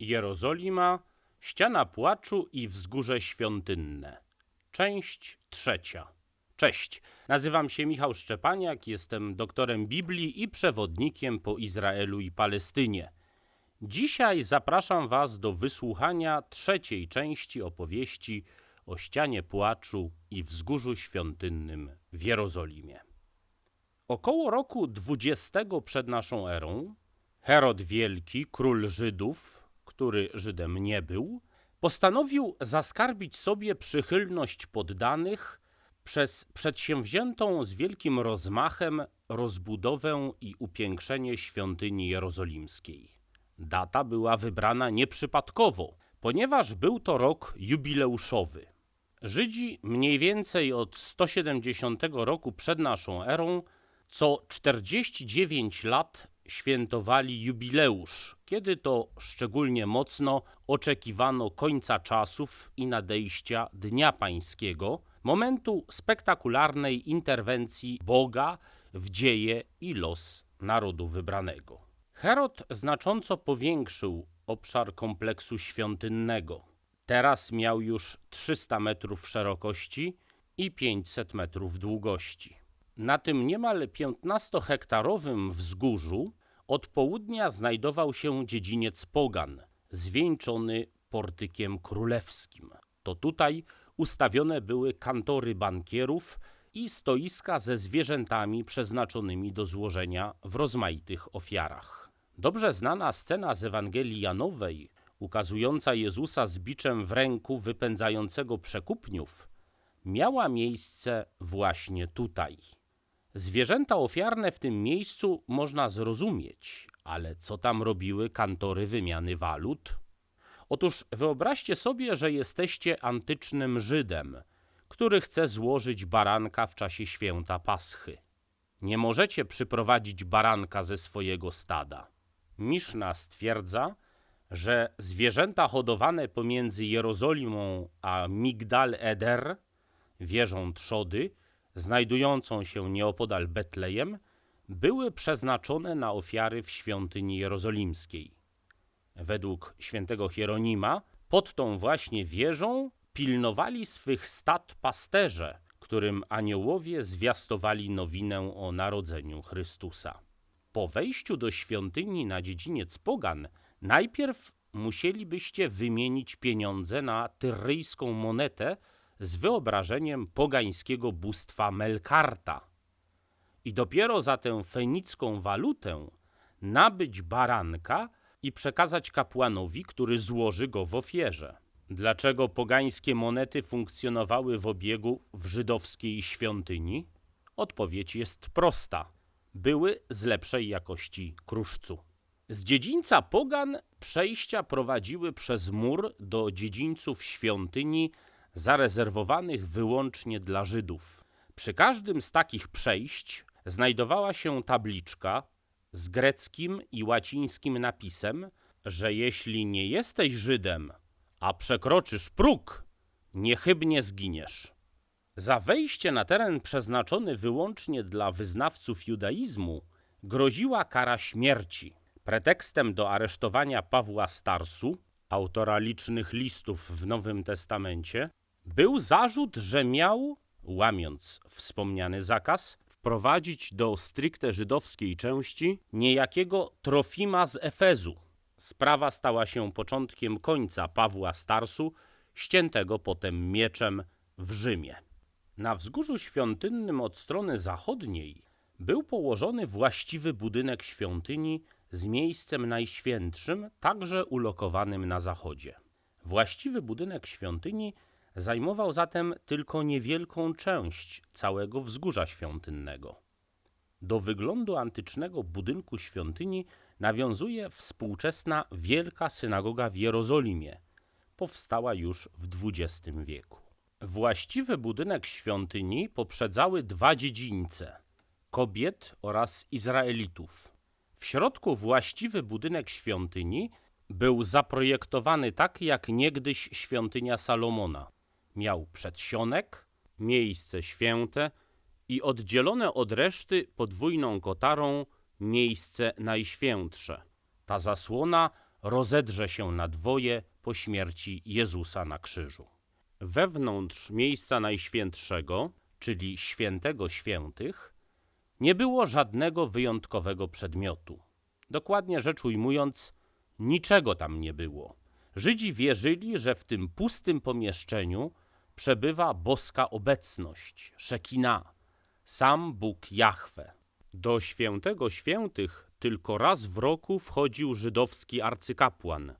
Jerozolima, ściana płaczu i wzgórze świątynne. Część trzecia. Cześć, nazywam się Michał Szczepaniak, jestem doktorem Biblii i przewodnikiem po Izraelu i Palestynie. Dzisiaj zapraszam Was do wysłuchania trzeciej części opowieści o ścianie płaczu i wzgórzu świątynnym w Jerozolimie. Około roku 20 przed naszą erą Herod Wielki, król Żydów, który Żydem nie był, postanowił zaskarbić sobie przychylność poddanych przez przedsięwziętą z wielkim rozmachem rozbudowę i upiększenie świątyni jerozolimskiej. Data była wybrana nieprzypadkowo, ponieważ był to rok jubileuszowy. Żydzi mniej więcej od 170 roku przed naszą erą co 49 lat świętowali jubileusz, kiedy to szczególnie mocno oczekiwano końca czasów i nadejścia Dnia Pańskiego, momentu spektakularnej interwencji Boga w dzieje i los narodu wybranego. Herod znacząco powiększył obszar kompleksu świątynnego. Teraz miał już 300 metrów szerokości i 500 metrów długości. Na tym niemal 15-hektarowym wzgórzu od południa znajdował się dziedziniec Pogan, zwieńczony portykiem królewskim. To tutaj ustawione były kantory bankierów i stoiska ze zwierzętami przeznaczonymi do złożenia w rozmaitych ofiarach. Dobrze znana scena z Ewangelii Janowej, ukazująca Jezusa z biczem w ręku wypędzającego przekupniów, miała miejsce właśnie tutaj. Zwierzęta ofiarne w tym miejscu można zrozumieć, ale co tam robiły kantory wymiany walut? Otóż wyobraźcie sobie, że jesteście antycznym Żydem, który chce złożyć baranka w czasie święta Paschy. Nie możecie przyprowadzić baranka ze swojego stada. Miszna stwierdza, że zwierzęta hodowane pomiędzy Jerozolimą a Migdal Eder, wieżą trzody, znajdującą się nieopodal Betlejem, były przeznaczone na ofiary w świątyni jerozolimskiej. Według świętego Hieronima pod tą właśnie wieżą pilnowali swych stad pasterze, którym aniołowie zwiastowali nowinę o narodzeniu Chrystusa. Po wejściu do świątyni na dziedziniec Pogan najpierw musielibyście wymienić pieniądze na tyryjską monetę z wyobrażeniem pogańskiego bóstwa Melkarta. I dopiero za tę fenicką walutę nabyć baranka i przekazać kapłanowi, który złoży go w ofierze. Dlaczego pogańskie monety funkcjonowały w obiegu w żydowskiej świątyni? Odpowiedź jest prosta. Były z lepszej jakości kruszcu. Z dziedzińca pogan przejścia prowadziły przez mur do dziedzińców świątyni zarezerwowanych wyłącznie dla Żydów. Przy każdym z takich przejść znajdowała się tabliczka z greckim i łacińskim napisem, że jeśli nie jesteś Żydem, a przekroczysz próg, niechybnie zginiesz. Za wejście na teren przeznaczony wyłącznie dla wyznawców judaizmu groziła kara śmierci. Pretekstem do aresztowania Pawła Starsu, autora licznych listów w Nowym Testamencie, był zarzut, że miał, łamiąc wspomniany zakaz, wprowadzić do stricte żydowskiej części niejakiego Trofima z Efezu. Sprawa stała się początkiem końca Pawła Starsu, ściętego potem mieczem w Rzymie. Na wzgórzu świątynnym od strony zachodniej był położony właściwy budynek świątyni z miejscem najświętszym, także ulokowanym na zachodzie. Właściwy budynek świątyni Zajmował zatem tylko niewielką część całego wzgórza świątynnego. Do wyglądu antycznego budynku świątyni nawiązuje współczesna Wielka Synagoga w Jerozolimie. Powstała już w XX wieku. Właściwy budynek świątyni poprzedzały dwa dziedzińce kobiet oraz Izraelitów. W środku właściwy budynek świątyni był zaprojektowany tak jak niegdyś świątynia Salomona miał przedsionek, miejsce święte i oddzielone od reszty podwójną kotarą miejsce najświętsze. Ta zasłona rozedrze się na dwoje po śmierci Jezusa na krzyżu. Wewnątrz miejsca najświętszego, czyli świętego świętych, nie było żadnego wyjątkowego przedmiotu. Dokładnie rzecz ujmując, niczego tam nie było. Żydzi wierzyli, że w tym pustym pomieszczeniu przebywa boska obecność, Szekina, sam Bóg Jahwe. Do świętego świętych tylko raz w roku wchodził żydowski arcykapłan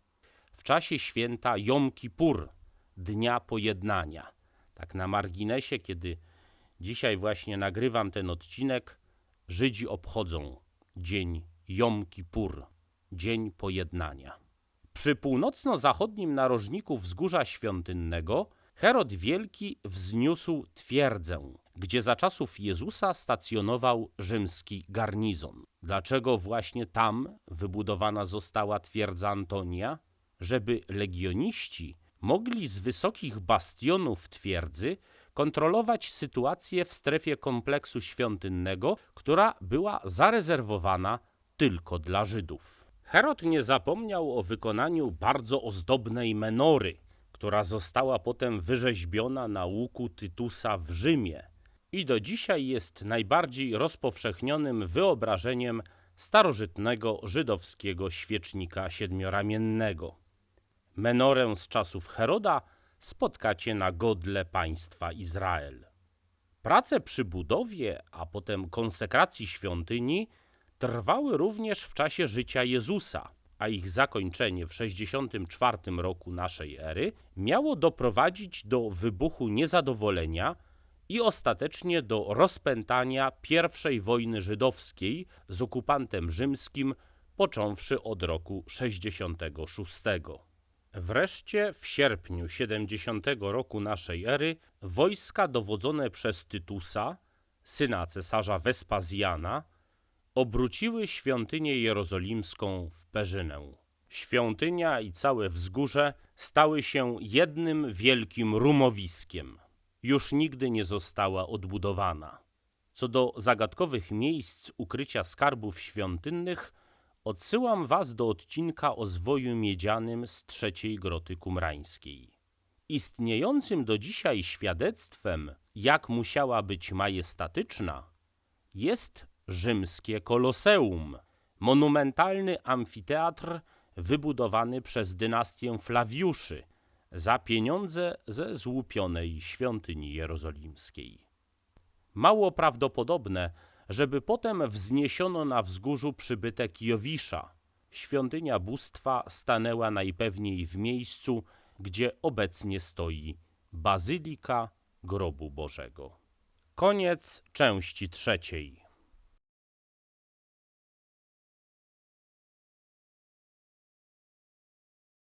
w czasie święta Jom Kippur, Dnia Pojednania. Tak na marginesie, kiedy dzisiaj właśnie nagrywam ten odcinek, Żydzi obchodzą dzień Jom Kippur, Dzień Pojednania. Przy północno-zachodnim narożniku wzgórza świątynnego Herod Wielki wzniósł twierdzę, gdzie za czasów Jezusa stacjonował rzymski garnizon. Dlaczego właśnie tam wybudowana została twierdza Antonia? Żeby legioniści mogli z wysokich bastionów twierdzy kontrolować sytuację w strefie kompleksu świątynnego, która była zarezerwowana tylko dla Żydów. Herod nie zapomniał o wykonaniu bardzo ozdobnej menory, która została potem wyrzeźbiona na łuku Tytusa w Rzymie i do dzisiaj jest najbardziej rozpowszechnionym wyobrażeniem starożytnego żydowskiego świecznika siedmioramiennego. Menorę z czasów Heroda spotkacie na godle państwa Izrael. Prace przy budowie, a potem konsekracji świątyni trwały również w czasie życia Jezusa, a ich zakończenie w 64 roku naszej ery miało doprowadzić do wybuchu niezadowolenia i ostatecznie do rozpętania I wojny żydowskiej z okupantem rzymskim, począwszy od roku 66. Wreszcie w sierpniu 70 roku naszej ery wojska dowodzone przez Tytusa, syna cesarza Wespazjana, obróciły świątynię jerozolimską w perzynę. Świątynia i całe wzgórze stały się jednym wielkim rumowiskiem. Już nigdy nie została odbudowana. Co do zagadkowych miejsc ukrycia skarbów świątynnych, odsyłam was do odcinka o zwoju miedzianym z trzeciej groty kumrańskiej. Istniejącym do dzisiaj świadectwem, jak musiała być majestatyczna, jest rzymskie Koloseum, monumentalny amfiteatr wybudowany przez dynastię Flawiuszy za pieniądze ze złupionej świątyni jerozolimskiej. Mało prawdopodobne, żeby potem wzniesiono na wzgórzu przybytek Jowisza. Świątynia bóstwa stanęła najpewniej w miejscu, gdzie obecnie stoi Bazylika Grobu Bożego. Koniec części trzeciej.